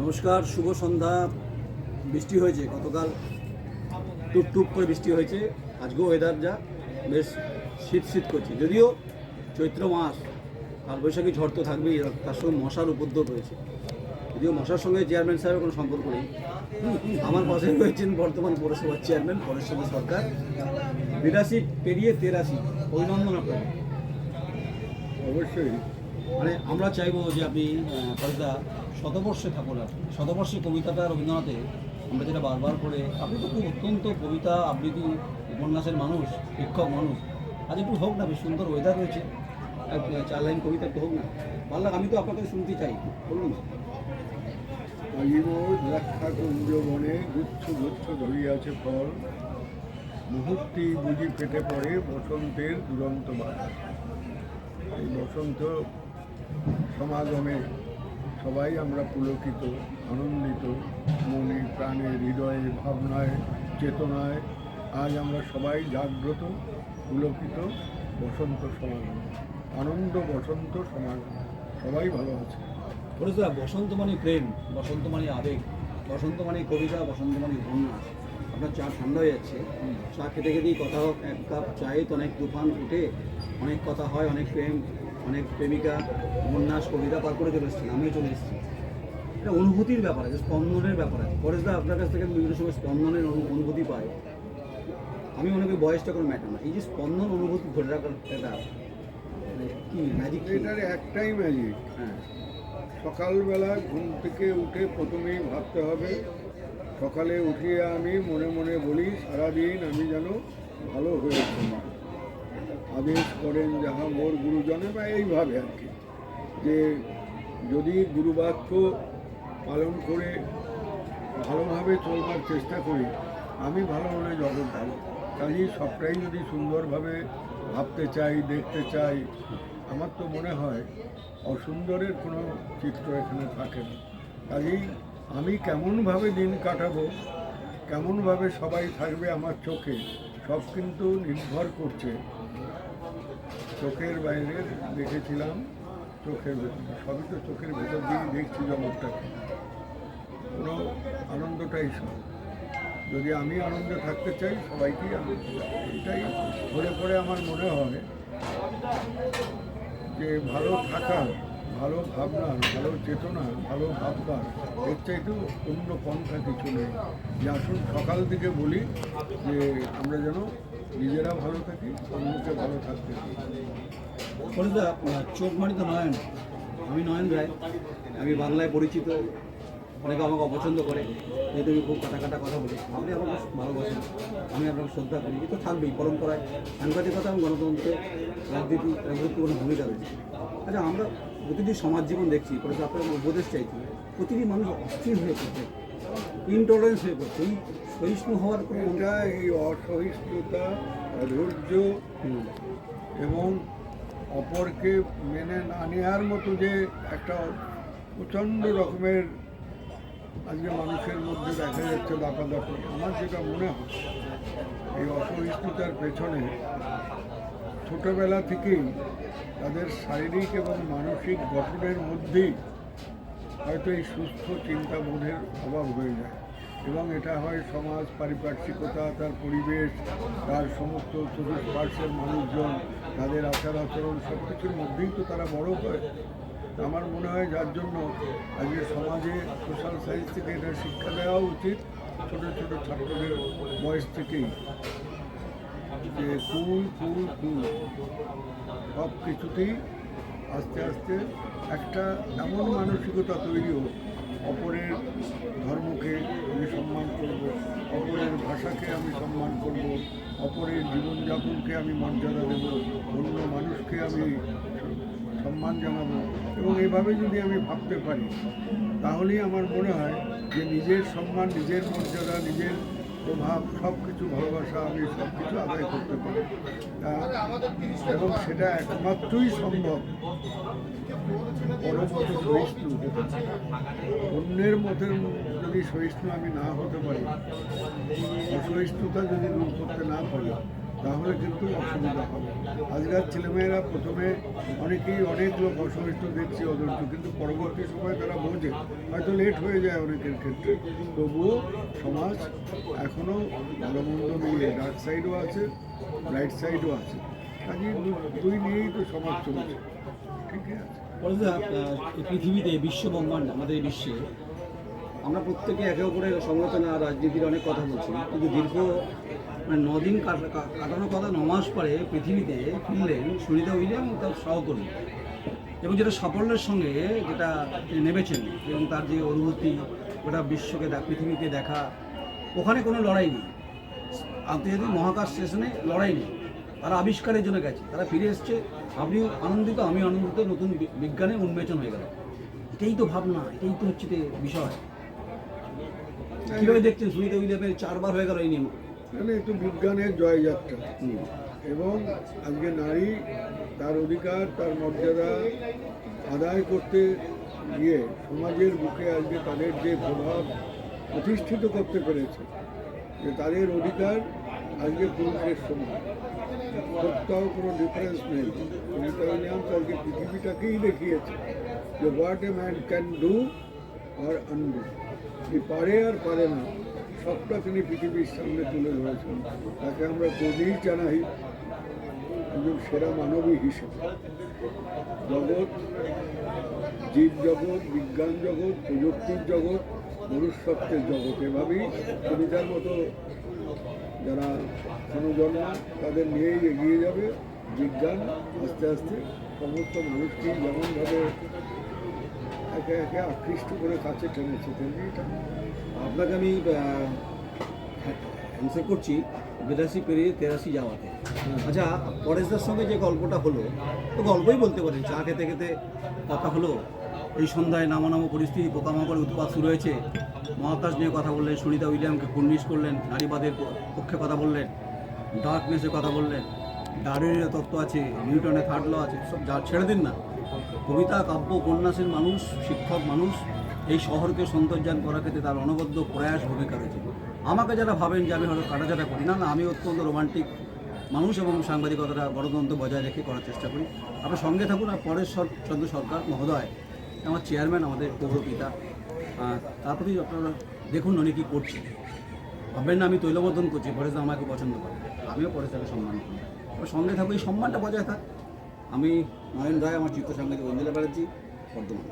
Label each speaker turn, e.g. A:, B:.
A: নমস্কার, শুভ সন্ধ্যা। বৃষ্টি হয়েছে, গতকাল টুপ টুপ করে বৃষ্টি হয়েছে। আজকেও ওয়েদার যা, বেশ শীত শীত করছে। যদিও চৈত্র মাস আর বৈশাখী ঝড় তো থাকবেই তার সঙ্গে মশার উপদ্রব রয়েছে। যদিও মশার সঙ্গে চেয়ারম্যান সাহেবের কোনো সম্পর্ক নেই। আমার পাশে রয়েছেন বর্তমান পৌরসভার চেয়ারম্যান পরেশচন্দ্র সরকার। বিরাশি পেরিয়ে তেরাশি, অভিনন্দন আপনাকে।
B: অবশ্যই।
A: মানে আমরা চাইব যে আপনি কবিতা শতবর্ষে থাকুন আর শতবর্ষে কবিতাটা রবীন্দ্রনাথে আমরা যেটা বারবার করে, আপনি তো খুব অত্যন্ত কবিতা আবৃত্তি উপন্যাসের মানুষ, শিক্ষক মানুষ। আজ একটু হোক না, বেশ সুন্দর ওয়েদার রয়েছে। চার লাইন কবিতা একটু হোক না। ভালো আমি তো আপনাকে শুনতে চাই, বলুন। না
B: গুচ্ছ গুচ্ছ ধরিয়াছে ফল। মুহূর্তে বুঝি ফেটে পড়ে বসন্তের দুরন্ত বাধা। এই বসন্ত সমাগমে সবাই আমরা পুলকিত আনন্দিত মনে প্রাণে হৃদয়ে ভাবনায় চেতনায় আজ আমরা সবাই জাগ্রত পুলকিত বসন্ত সমাগম আনন্দ বসন্ত সমাগম। সবাই ভালো আছে।
A: বলেছিলাম বসন্ত মানে প্রেম বসন্ত মানে আবেগ বসন্ত মানে কবিতা বসন্ত মানে উপন্যাস। আপনার চা ঠান্ডা হয়ে যাচ্ছে। চা খেতে খেতেই কথা হোক এক কাপ চায়ে তো অনেক তুফান উঠে অনেক কথা হয় অনেক প্রেম অনেক প্রেমিকা উপন্যাস কবিতা পার করে চলে এসেছেন আমিও চলে এসেছি। এটা অনুভূতির ব্যাপার আছে স্পন্দনের ব্যাপার আছে। পরেশদা আপনার কাছ থেকে বিভিন্ন সময় স্পন্দনের অনু- অনুভূতি পাই। আমি অনেকে বয়সটা কোনো ম্যাটার না। এই যে স্পন্দন অনুভূতি ধরে রাখার একটা মানে কি ম্যাজিক
B: এটার একটাই ম্যাজিক
A: হ্যাঁ।
B: সকালবেলা ঘুম থেকে উঠে প্রথমেই ভাবতে হবে সকালে উঠিয়ে আমি মনে মনে বলি সারাদিন আমি যেন ভালো হয়ে হয়েছি আদেশ করেন যাহা মোর গুরুজনে বা এইভাবে আর কি। যে যদি গুরুবাক্য পালন করে ভালোভাবে চলবার চেষ্টা করি, আমি ভালো হলে জগৎ ভালো কাজেই সবটাই যদি সুন্দরভাবে ভাবতে চাই, দেখতে চাই, আমার তো মনে হয় অসুন্দরের কোনো চিত্র এখানে থাকে না। কাজেই আমি কেমনভাবে দিন কাটাবো, কেমনভাবে সবাই থাকবে আমার চোখে, সব কিন্তু নির্ভর করছে চোখের বাইরে দেখেছিলাম, চোখের ভেতর, সবই তো চোখের ভেতর দিয়ে দেখছি জগৎটাকে। কোনো আনন্দটাই সব। যদি আমি আনন্দে থাকতে চাই, সবাইকেই আনন্দ এটাই ভরে পড়ে আমার মনে হয় যে ভালো থাকার ভালো ভাবনা, ভালো চেতনার ভালো ভাববার, এর চাইতেও অন্য পন্থা কিছু নেই। যে আসুন সকাল থেকে বলি যে আমরা যেন নিজেরা ভালো থাকি, অন্যকে ভালো থাকতে
A: চোখ মারিতে নয়ন। আমি নয়ন রায়, আমি বাংলায় পরিচিত। অনেকে আমাকে অপছন্দ করে। যেহেতু আমি খুব কাটা কাটা কথা বলি। আপনি আমাকে ভালোবাসেন আমি আপনাকে শ্রদ্ধা করি। এ তো থাকবেই পরম্পরায়। সাংবাদিকতা এবং গণতন্ত্রে রাজনীতি রাজনীতি কোনো ভূমিকা রয়েছে আচ্ছা আমরা প্রতিটি সমাজ জীবন দেখছি পরে আপনার উপদেশ চাইছি প্রতিটি মানুষ অস্থির হয়ে পড়ছে ইনটলারেন্স হয়ে পড়ছে। এই সহিষ্ণু হওয়ার কোনো
B: এই অসহিষ্ণুতা ধৈর্য এবং অপরকে মেনে না নেওয়ার মতো যে একটা প্রচণ্ড রকমের আজকে মানুষের মধ্যে দেখা যাচ্ছে দাপাদাপি আমার যেটা মনে হয়, এই অসহিষ্ণুতার পেছনে ছোটবেলা থেকেই তাদের শারীরিক এবং মানসিক গঠনের মধ্যেই হয়তো এই সুস্থ চিন্তাবোধের অভাব হয়ে যায়। এবং এটা হয় সমাজ, পারিপার্শ্বিকতা, তার পরিবেশ, তার সমস্ত চতুর্পার্শ্বের মানুষজন, তাদের আচার আচরণ সব কিছুর মধ্যেই তো তারা বড় হয়। আমার মনে হয় যার জন্য আজকে সমাজে, সোশ্যাল সায়েন্স থেকে এটা শিক্ষা দেওয়া উচিত, ছোট ছোট ছাত্রদের বয়স থেকেই। যে কুল কুল কুল, সব কিছুতেই আস্তে আস্তে একটা এমন মানসিকতা তৈরি হোক, অপরের ধর্মকে আমি সম্মান করব, অপরের ভাষাকে আমি সম্মান করব, অপরের জীবনযাপনকে আমি মর্যাদা দেব, অন্য মানুষকে আমি সম্মান জানাব এবং এইভাবে যদি আমি ভাবতে পারি, তাহলেই আমার মনে হয় যে নিজের সম্মান, নিজের মর্যাদা, নিজের প্রভাব সব কিছু ভালোবাসা আমি সব কিছু আদায় করতে পারি। এবং সেটা একমাত্রই সম্ভব। সহিষ্ণু অন্যের মতের যদি সহিষ্ণু আমি না হতে পারি, অসহিষ্ণুতা যদি দূর করতে না পারি তাহলে কিন্তু অসুবিধা হবে। আজকাল ছেলেমেয়েরা প্রথমে অনেকেই অনেক লোক অসহিষ্ণু দেখছে অধৈর্য কিন্তু পরবর্তী সময় তারা বোঝে, হয়তো লেট হয়ে যায় অনেকের ক্ষেত্রে। তবুও সমাজ এখনও ভালো মন্দ ডার্ক সাইডও আছে ব্রাইট সাইডও আছে। কাজেই দু- দুই নিয়েই তো সমাজ চলছে। ঠিক আছে।
A: পৃথিবীতে বিশ্ব ব্রহ্মাণ্ড আমাদের বিশ্বে আমরা প্রত্যেকে একে অপরের সমালোচনা রাজনীতির অনেক কথা বলছি, কিন্তু দীর্ঘ মানে নদিন কাটানোর কথা নমাস পরে পৃথিবীতে ফিরলেন সুনিতা উইলিয়াম এবং তার সহকর্মী। এবং যেটা সাফল্যের সঙ্গে যেটা নেমেছেন এবং তার যে অনুভূতি, গোটা বিশ্বকে পৃথিবীকে দেখা, ওখানে কোনো লড়াই নেই। আন্তর্জাতিক মহাকাশ স্টেশনে লড়াই নেই। তারা আবিষ্কারের জন্য গেছে, তারা ফিরে এসছে। আপনিও আনন্দিত, আমি আনন্দিত, নতুন বিজ্ঞানে উন্মেচন হয়ে গেল। এটাই তো ভাবনা, এটাই তো হচ্ছে বিষয়। কীভাবে দেখছেন? সুনিতা উইলিয়ামের চারবার হয়ে গেল এই নিয়ম।
B: মানে একটু বিজ্ঞানের জয়যাত্রা। এবং আজকে নারী তার অধিকার তার মর্যাদা আদায় করতে গিয়ে সমাজের বুকে আজকে তাদের যে প্রভাব প্রতিষ্ঠিত করতে পেরেছে যে তাদের অধিকার আজকে পুরুষের সমান। কোথাও কোনো ডিফারেন্স নেই। সুনিতা উইলিয়ামস আজকে পৃথিবীটাকেই দেখিয়েছে যে what a man can do R undo কি পারে আর পারে না। সবটা তিনি পৃথিবীর সামনে তুলে ধরেছেন। তাকে আমরা প্রদীপ জানাই, একজন সেরা মানবী হিসেবে। জগৎ, জীব জগৎ, বিজ্ঞান জগৎ, প্রযুক্তির জগৎ, মনুষ্যত্বের জগৎ, এভাবেই কবিতার মতো যারা জন্ম তাদের নিয়েই এগিয়ে যাবে। বিজ্ঞান আস্তে আস্তে সমস্ত মানুষকেই যেমনভাবে একে একে আকৃষ্ট করে কাছে টেনেছে। তেমনি
A: আপনাকে আমি অ্যান্সার করছি বিরাশি পেরিয়ে তেরাশি যাওয়াতে। আচ্ছা পরেশদার সঙ্গে যে গল্পটা হলো, তো গল্পই বলতে পারেন, চা খেতে খেতে কথা হলো, এই সন্ধ্যায় নামা নামো পরিস্থিতি, পোকামাকড় উৎপাত শুরু হয়েছে। মহাকাশ নিয়ে কথা বললেন, সুনিতা উইলিয়ামকে কুর্নিশ করলেন, নারীবাদের পক্ষে কথা বললেন ডার্কনেসের কথা বললেন। ডারুইনের তত্ত্ব আছে, নিউটনের থার্ড ল আছে, সব যা ছেড়ে দিন না। কবিতা কাব্য উপন্যাসের মানুষ শিক্ষক মানুষ এই শহরকে সৌন্দর্যায়ন করার ক্ষেত্রে তার অনবদ্য প্রয়াস ভূমিকা রয়েছে। আমাকে যারা ভাবেন যে আমি হয়তো কাটাচাটা করি না না আমি অত্যন্ত রোমান্টিক মানুষ এবং সাংবাদিকতাটা গণতন্ত্র বজায় রেখে করার চেষ্টা করি। আপনার সঙ্গে থাকুন আর পরের চন্দ্র সরকার মহোদয় আমার চেয়ারম্যান আমাদের আহ, তার প্রতি আপনারা দেখুন উনি কী করছে ভাববেন না আমি তৈলবর্ধন করছি পরেশ আমাকে পছন্দ করে। আমিও পরেশ তাকে সম্মান করি। সঙ্গে থাকব এই সম্মানটা বজায় থাক। আমি নয়ন রায় আমার চিত্র সাংবাদিক অঞ্জলা ব্যানার্জি বর্ধমান।